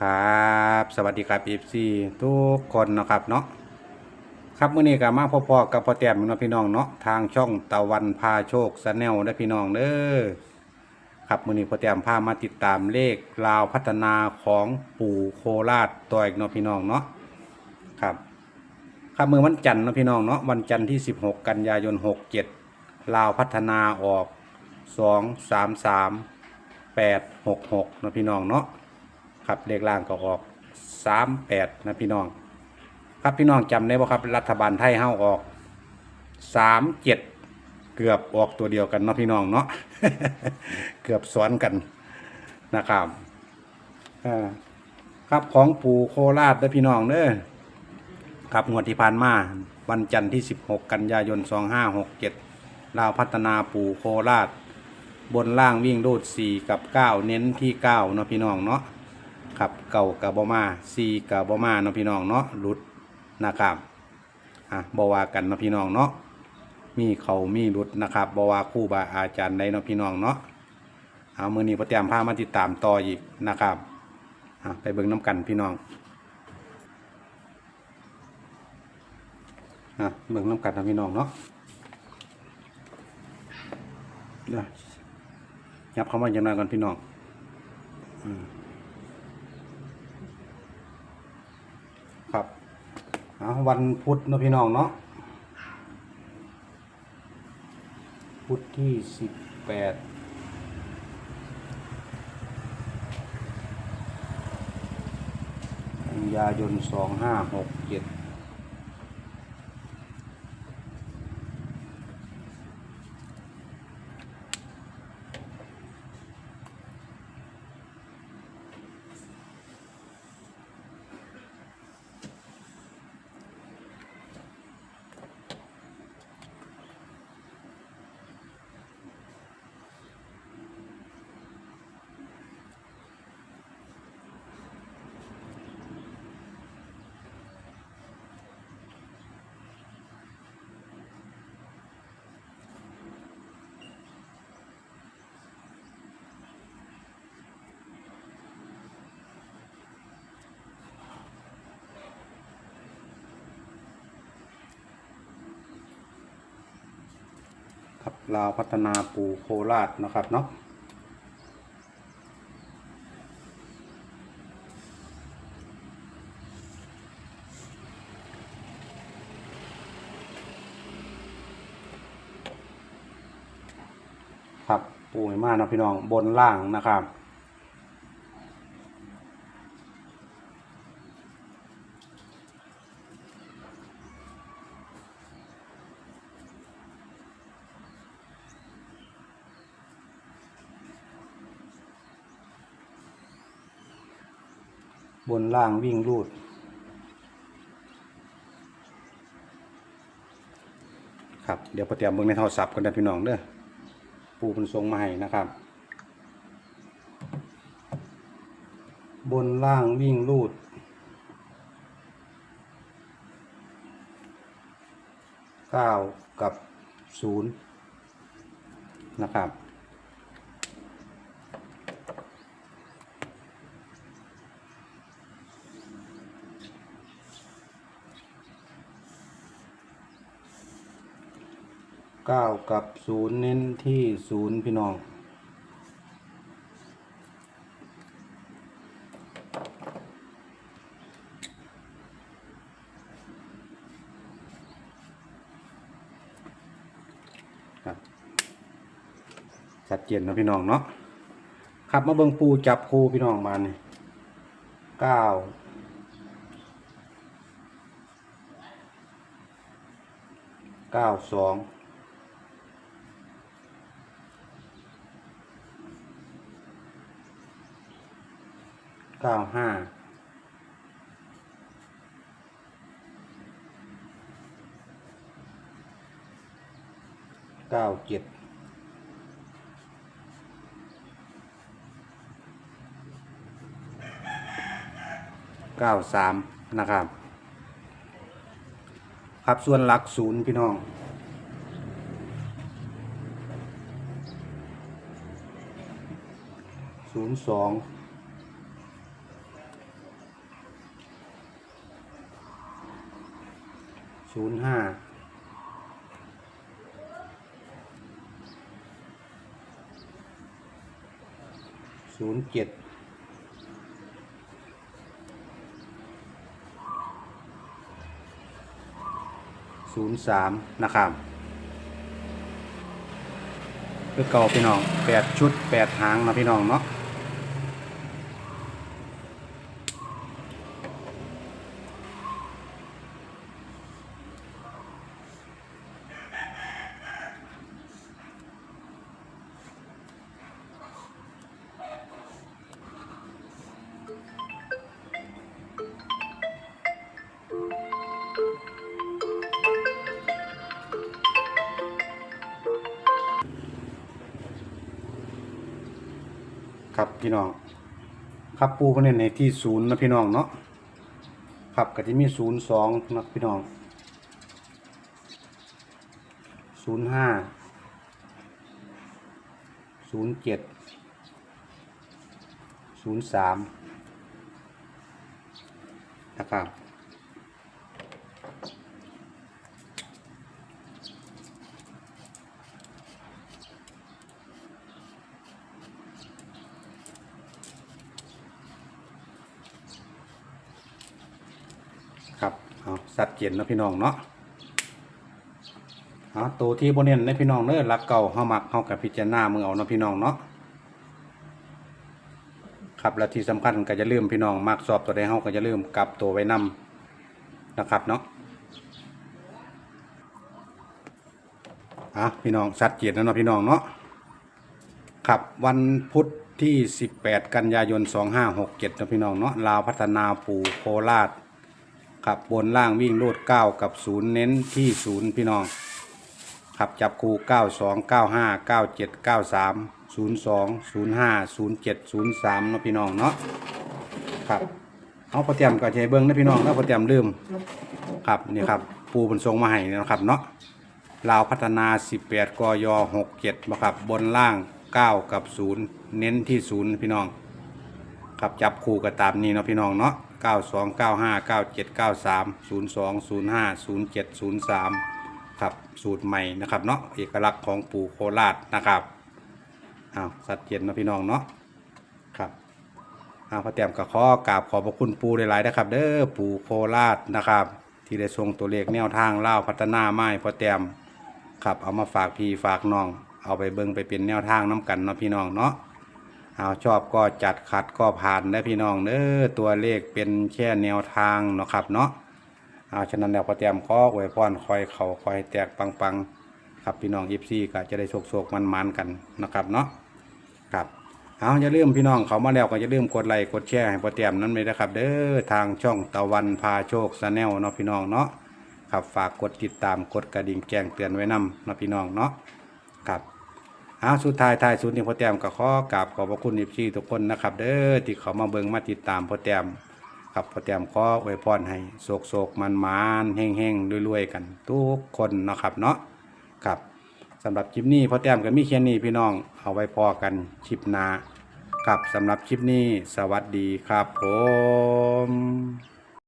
ครับ สวัสดีครับ FC ทุกคนนะครับเนาะครับมื้อนี้ก็มาพอๆกับพ่อแต้มเนาะพี่น้องเนาะทางช่องตะวันพาโชคสแนลได้พี่น้องเด้อครับมื้อนี้พ่อแต้มพามาติดตามเลขลาวพัฒนาของปู่โคราชตัวอีกเนาะพี่น้องเนาะครับครับมือวันจันทร์เนาะพี่น้องเนาะวันจันทร์ที่ 16 กันยายน 67 ลาวพัฒนาออก 2 3 3 8 6 6เนาะพี่น้องเนาะ ครับเลขล่างก็ออกสามแปดนะพี่น้อง ครับพี่น้องจำได้บ่ครับ รัฐบาลไทยเฮาออกสามเจ็ดเกือบออกตัวเดียวกันเนาะพี่น้องเนาะเกือบซ้อนกันนะครับครับของปู่โคราชเด้อพี่น้องเด้อครับงวดที่ผ่านมาวันจันทร์ที่ 16 กันยายน 2567ลาวพัฒนาปู่โคราช บนล่างวิ่งรูด 4 กับ 9 เน้นที่ 9 เนาะพี่น้องเนาะ ครับเก่ากับบอมาซีกับบอมาเนาะพี่น้องเนาะหลุดนะครับอะบอว่ากันเนาะพี่น้องเนาะมีเขามีหลุดนะครับบอว่าคู่บาอาจารย์ใดเนาะพี่น้องเนาะเอามือนี้พระเตรียมพามาติดตามต่ออีกนะครับอะไปเบิ่งน้ำกันพี่น้องอะเบิ่งน้ำกันนะพี่น้องเนาะเดี๋ยวยับเข้ามาอย่างไรก่อนพี่น้องครั เอาวันพุธเนาะพี่น้องเนาะพุธที่สิบแปดกันยายนสองห้าหกเจ็ด ลาวพัฒนาปูโคราชนะครับเนาะครับปูให้มากนะพี่น้องบนล่างนะครับ บนล่างวิ่งรูด ครับ เดี๋ยวพอเตรียมเบิ่งในโทรศัพท์กันนะพี่น้องเด้อปูเป็นทรงมาให้นะครับ บนล่างวิ่งรูดเก้ากับศูนย์นะครับ เก้ากับศูนย์เน้นที่ศูนย์พี่น้อง ครับชัดเจนนะพี่น้องเนาะครับมาเบิงปูจับคูพี่น้องมาเนี่ยเก้าเก้าสอง เก้าห้าเก้าเจ็ดเก้าสามนะครับ ครับส่วนหลักศูนย์พี่น้องศูนย์สอง ศูนย์ห้าศูนย์เจ็ดศูนย์สามนะครับคือเก่าพี่น้องแปดชุดแปดหางนะพี่น้องเนาะ พี่น้อง ครับปูเพิ่นเน้นในที่ศูนย์นะพี่น้องเนาะครับก็จะมีศูนย์สองนะพี่น้องศูนย์ห้าศูนย์เจ็ดศูนย์สามนะครับ ครับ เอาสัดเจนเนาะพี่น้องเนาะเอาตัวที่บนเน้นในพี่น้องเน้อรักเก่าเฮามักเฮากับพิจารณามือเอาเนาะพี่น้องเนาะครับและที่สำคัญก็จะลืมพี่น้องมักสอบตัวใดเฮาก็จะลืมกลับตัวไว้นํนะครับเนาะอะพี่น้องสัดเจนแล้วเนาะพี่น้องเนาะครับวันพุธที่ 18 กันยายน 2567เนะพี่น้องเนาะลาวพัฒนาปูโคราช ครับบนล่างวิ่งรูดเก้ากับศูนย์เน้นที่ศูนย์พี่น้องครับจับคูเก้าสองเก้าห้าเก้าเจ็ดเก้าสามศูนย์สองศูนย์ห้าศูนย์เจ็ดศูนย์สามเนาะพี่น้องเนาะครับเอาพอเตรียมก็ใช้เบิ้งนะพี่น้องนะพอเตรียมลืมครับนี่ครับปูบนทรงมาให้นะครับเนาะลาวพัฒนา 18กย67บ่ครับบนล่าง 9 กับ 0 เน้นที่ 0 พี่น้องครับจับคู่กับตามนี้เนาะพี่น้องเนาะ 92 95 97 93 02 05 07 03ครับสูตรใหม่นะครับเนาะเอกลักษณ์ของปู่โคราชนะครับอ้าวสัดเจนนาะพี่น้องเนาะครับอ้าวพระเตรียมกับข้อกราบขอบพระคุณปู่หลายๆนะครับ เด้อปู่โคราชนะครับ ที่ได้ทรงตัวเลขแนวทางเล่าพัฒนาไม้พระเตรียมครับเอามาฝากพี่ฝากน้อง เอาไปเบิ่งไปเป็นแนวทางน้กันเนาะพี่น้องเนาะ เอาชอบก็จัดขัดก็ผ่านได้พี่น้องเด้อตัวเลขเป็นแค่แนวทางเนาะครับเนาะเอาฉะนั้นแล้วก็เตรียมข้ออวยพรคอยเขาคอยแตกปังๆ ครับพี่น้องอีฟซีก็จะได้โศกๆมันๆกันนะครับเนาะครับเอาอย่าลืมพี่น้องเขามาแล้วก็อย่าลืมกดไลค์กดแชร์ให้พอเตรียมนั้นเลยนะครับ เด้อทางช่องตะวันพาโชคสแนลเนาะพี่น้องเนาะครับฝากกดติดตามกดกระดิ่งแจ้งเตือนไว้นำเนาะพี่น้องเนาะครับ เอาสุดท้ายท้ายสุดนี่พ่อแต้มก็ขอกราบขอบพระคุณอิพี่ทุกคนนะครับ เด้อที่เขามาเบิ่งมาติดตามพ่อแต้มครับพ่อแต้มขออวยพรให้โศกโศกมันมานๆเฮงเฮงรวยๆกัน ทุกคนนะครับเนาะครับสำหรับคลิปนี้พ่อแต้มก็มีแค่นี้พี่น้องเอาไว้พอกันคลิปหน้าครับสำหรับคลิปนี้สวัสดีครับผม